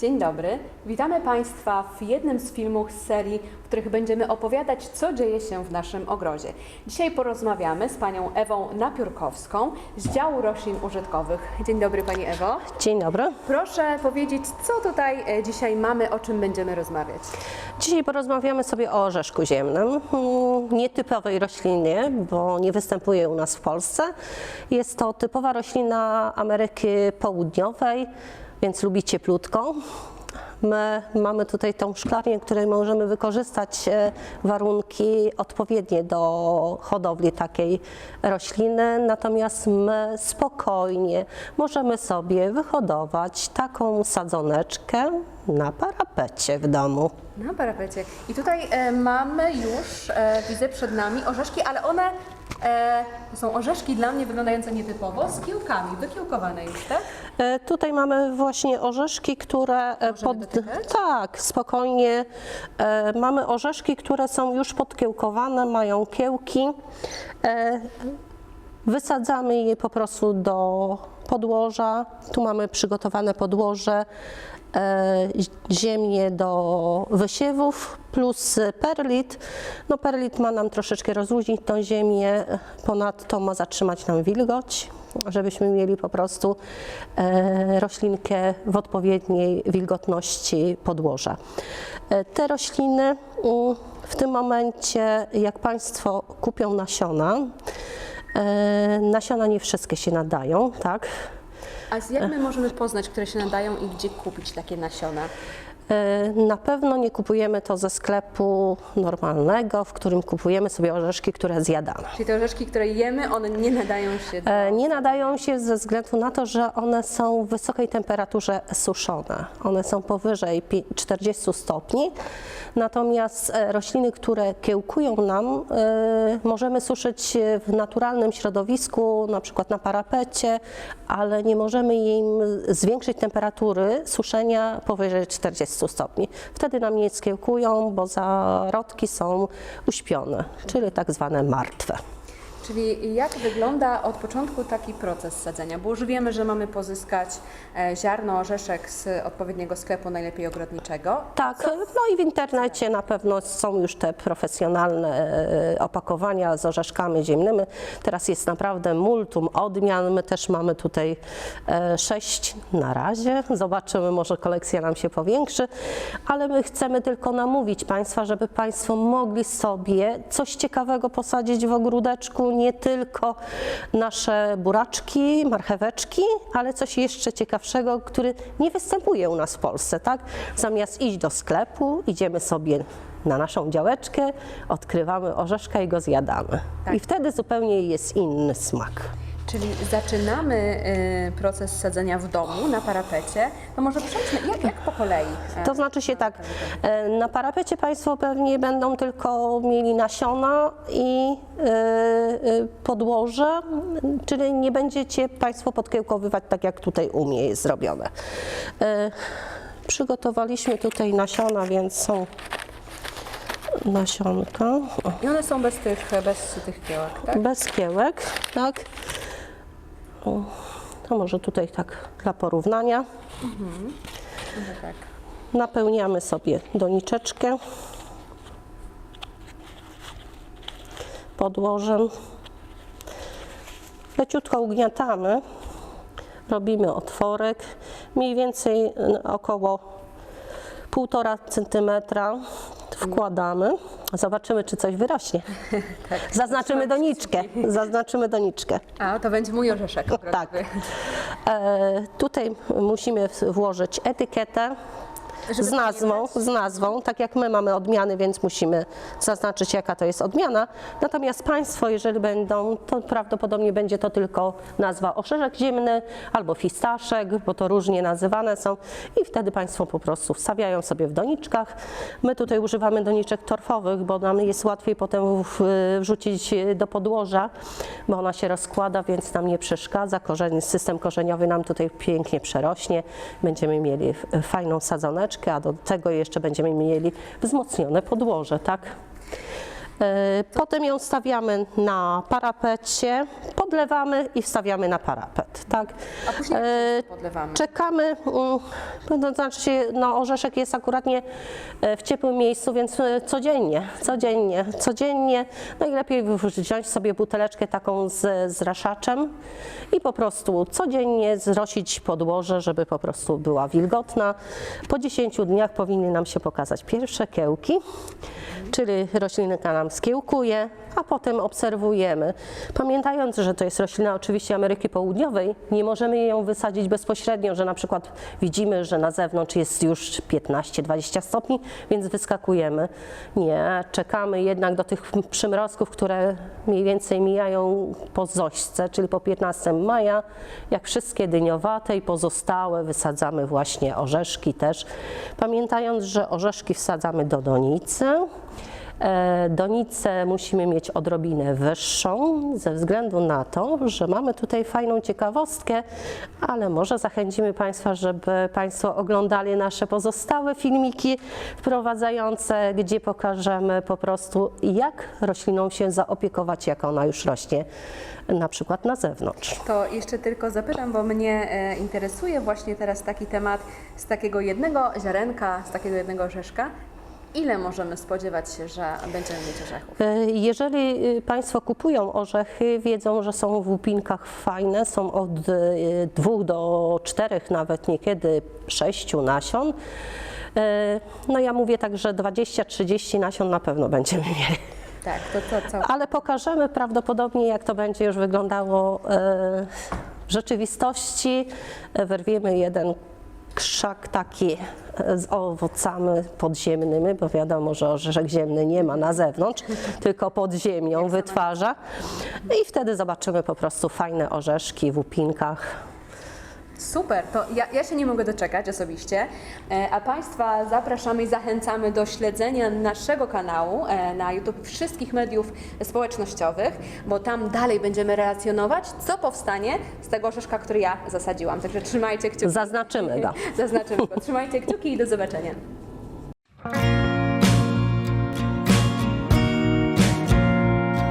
Dzień dobry, witamy Państwa w jednym z filmów z serii, w których będziemy opowiadać, co dzieje się w naszym ogrodzie. Dzisiaj porozmawiamy z Panią Ewą Napiórkowską z działu roślin użytkowych. Dzień dobry Pani Ewo. Dzień dobry. Proszę powiedzieć, co tutaj e, dzisiaj mamy, o czym będziemy rozmawiać. Dzisiaj porozmawiamy sobie o orzeszku ziemnym, mm, nietypowej roślinie, bo nie występuje u nas w Polsce. Jest to typowa roślina Ameryki Południowej, więc lubi cieplutką. My mamy tutaj tą szklarnię, której możemy wykorzystać e, warunki odpowiednie do hodowli takiej rośliny, natomiast my spokojnie możemy sobie wyhodować taką sadzoneczkę na parapecie w domu. Na parapecie. I tutaj e, mamy już, e, widzę przed nami orzeszki, ale one e, to są orzeszki dla mnie wyglądające nietypowo, z kiełkami, wykiełkowane już, tak? E, Tutaj mamy właśnie orzeszki, które e, Możemy dotykać? tak, spokojnie. E, Mamy orzeszki, które są już podkiełkowane, mają kiełki. E, Wysadzamy je po prostu do podłoża. Tu mamy przygotowane podłoże, ziemię do wysiewów plus perlit. No perlit ma nam troszeczkę rozluźnić tą ziemię, ponadto ma zatrzymać nam wilgoć, żebyśmy mieli po prostu e, roślinkę w odpowiedniej wilgotności podłoża. E, Te rośliny w tym momencie, jak Państwo kupią nasiona, E, Nasiona nie wszystkie się nadają, tak? A jak my możemy poznać, które się nadają i gdzie kupić takie nasiona? E, Na pewno nie kupujemy to ze sklepu normalnego, w którym kupujemy sobie orzeszki, które zjadamy. Czyli te orzeszki, które jemy, one nie nadają się do... E, Nie nadają się ze względu na to, że one są w wysokiej temperaturze suszone. One są powyżej pi- 40 stopni. Natomiast e, rośliny, które kiełkują nam, możemy suszyć w naturalnym środowisku, na przykład na parapecie, ale nie możemy im zwiększyć temperatury suszenia powyżej 40 stopni. Wtedy nam nie skiełkują, bo zarodki są uśpione, czyli tak zwane martwe. Czyli jak wygląda od początku taki proces sadzenia? Bo już wiemy, że mamy pozyskać e, ziarno, orzeszek z odpowiedniego sklepu, najlepiej ogrodniczego. Tak, no i w internecie na pewno są już te profesjonalne e, opakowania z orzeszkami ziemnymi. Teraz jest naprawdę multum odmian. My też mamy tutaj e, sześć na razie. Zobaczymy, może kolekcja nam się powiększy, ale my chcemy tylko namówić Państwa, żeby Państwo mogli sobie coś ciekawego posadzić w ogródeczku, nie tylko nasze buraczki, marcheweczki, ale coś jeszcze ciekawszego, który nie występuje u nas w Polsce, tak? Zamiast iść do sklepu, idziemy sobie na naszą działeczkę, odkrywamy orzeszka i go zjadamy. Tak. I wtedy zupełnie jest inny smak. Czyli zaczynamy e, proces sadzenia w domu, na parapecie. To może przejdźmy, jak, jak po kolei? e, To znaczy się tak, e, na parapecie Państwo pewnie będą tylko mieli nasiona i e, podłoże, czyli nie będziecie Państwo podkiełkowywać tak jak tutaj u mnie jest zrobione. E, Przygotowaliśmy tutaj nasiona, więc są nasionka. O. I one są bez tych, bez tych kiełek, tak? Bez kiełek, tak. To może tutaj tak dla porównania. Może tak. Napełniamy sobie doniczeczkę podłożem. Leciutko ugniatamy, robimy otworek, mniej więcej około 1,5 centymetra wkładamy. Zobaczymy, czy coś wyrośnie. tak. Zaznaczymy doniczkę. Zaznaczymy doniczkę. A, to będzie mój orzeszek. Tak. E, tutaj musimy włożyć etykietę z nazwą, z nazwą, tak jak my mamy odmiany, więc musimy zaznaczyć jaka to jest odmiana. Natomiast Państwo, jeżeli będą, to prawdopodobnie będzie to tylko nazwa oszerzek ziemny albo fistaszek, bo to różnie nazywane są i wtedy Państwo po prostu wstawiają sobie w doniczkach. My tutaj używamy doniczek torfowych, bo nam jest łatwiej potem w- wrzucić do podłoża, bo ona się rozkłada, więc nam nie przeszkadza. Korzeń, system korzeniowy nam tutaj pięknie przerośnie. Będziemy mieli fajną sadzoneczkę, a do tego jeszcze będziemy mieli wzmocnione podłoże, tak? E, Potem ją stawiamy na parapecie, podlewamy i wstawiamy na parapet. Tak? A później E, podlewamy? Czekamy, mm, to znaczy no orzeszek jest akurat nie e, w ciepłym miejscu, więc e, codziennie, codziennie, codziennie. Najlepiej wziąć sobie buteleczkę taką z zraszaczem i po prostu codziennie zrosić podłoże, żeby po prostu była wilgotna. Po 10 dniach powinny nam się pokazać pierwsze kiełki, czyli roślinka nam skiełkuje, a potem obserwujemy. Pamiętając, że to jest roślina oczywiście Ameryki Południowej, nie możemy ją wysadzić bezpośrednio, że na przykład widzimy, że na zewnątrz jest już 15-20 stopni, więc wyskakujemy. Nie, czekamy jednak do tych przymrozków, które mniej więcej mijają po zośce, czyli po 15 maja. Jak wszystkie dyniowate i pozostałe wysadzamy właśnie orzeszki też. Pamiętając, że orzeszki wsadzamy do donicy. E, Donicę musimy mieć odrobinę wyższą, ze względu na to, że mamy tutaj fajną ciekawostkę, ale może zachęcimy Państwa, żeby Państwo oglądali nasze pozostałe filmiki wprowadzające, gdzie pokażemy po prostu, jak rośliną się zaopiekować, jak ona już rośnie, na przykład na zewnątrz. To jeszcze tylko zapytam, bo mnie e, interesuje właśnie teraz taki temat z takiego jednego ziarenka, z takiego jednego orzeszka. Ile możemy spodziewać się, że będziemy mieć orzechów? E, Jeżeli y, Państwo kupują orzechy, wiedzą, że są w łupinkach fajne, są od y, dwóch do czterech, nawet niekiedy sześciu nasion. E, No ja mówię tak, że 20-30 nasion na pewno będziemy mieli. Tak, to co? co? Ale pokażemy prawdopodobnie, jak to będzie już wyglądało e, w rzeczywistości. E, Wyrwiemy jeden krzak taki e, z owocami podziemnymi, bo wiadomo, że orzeszek ziemny nie ma na zewnątrz, tylko pod ziemią wytwarza. I wtedy zobaczymy po prostu fajne orzeszki w upinkach. Super, to ja, ja się nie mogę doczekać osobiście, e, a Państwa zapraszamy i zachęcamy do śledzenia naszego kanału e, na YouTube wszystkich mediów społecznościowych, bo tam dalej będziemy relacjonować, co powstanie z tego orzeszka, który ja zasadziłam. Także trzymajcie kciuki. Zaznaczymy go. Zaznaczymy go. Trzymajcie kciuki i do zobaczenia.